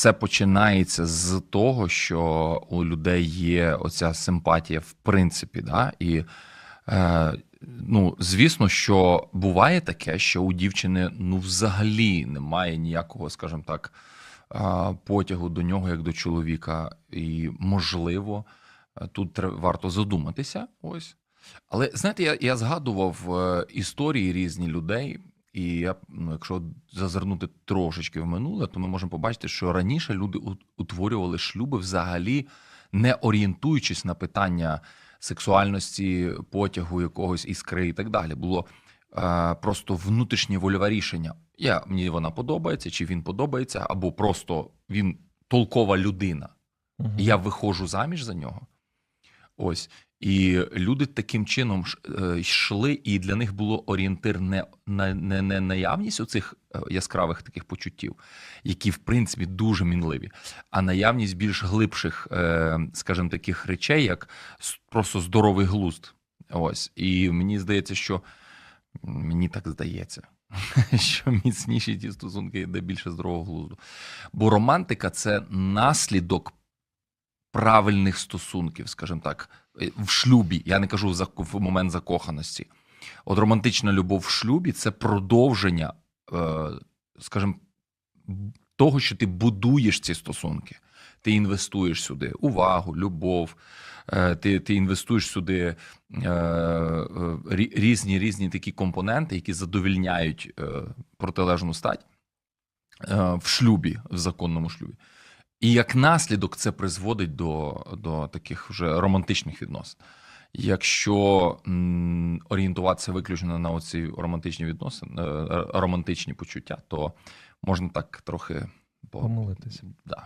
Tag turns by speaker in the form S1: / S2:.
S1: все починається з того, що у людей є оця симпатія, в принципі, да? і е, ну, звісно, що буває таке, що у дівчини ну, взагалі немає ніякого, скажімо так, е, потягу до нього як до чоловіка. І можливо, е, тут тре- варто задуматися. Ось. Але знаєте, я, я згадував е, історії різні людей, і я, ну, якщо зазирнути трошечки в минуле, то ми можемо побачити, що раніше люди утворювали шлюби взагалі не орієнтуючись на питання сексуальності, потягу якогось іскри і так далі. Було е, просто внутрішнє вольове рішення. Я, мені вона подобається, чи він подобається, або просто він толкова людина. І я виходжу заміж за нього. Ось. І люди таким чином е, йшли, і для них було орієнтир не на не, не наявність оцих е, яскравих таких почуттів, які в принципі дуже мінливі, а наявність більш глибших, е, скажімо, таких речей, як просто здоровий глузд. Ось. І мені здається, що мені так здається, що міцніші ті стосунки, де більше здорового глузду. Бо романтика це наслідок правильних стосунків, скажімо так, е, в шлюбі. Я не кажу в момент закоханості. От романтична любов в шлюбі це продовження, е, скажімо, того, що ти будуєш ці стосунки. Ти інвестуєш сюди увагу, любов, е, ти, ти інвестуєш сюди рі- різні різні такі компоненти, які задовільняють протилежну стать в шлюбі, в законному шлюбі. І як наслідок це призводить до, до таких вже романтичних відносин. Якщо м, орієнтуватися виключно на оці романтичні відносини, е, романтичні почуття, то можна так трохи
S2: Помилитися.
S1: Да.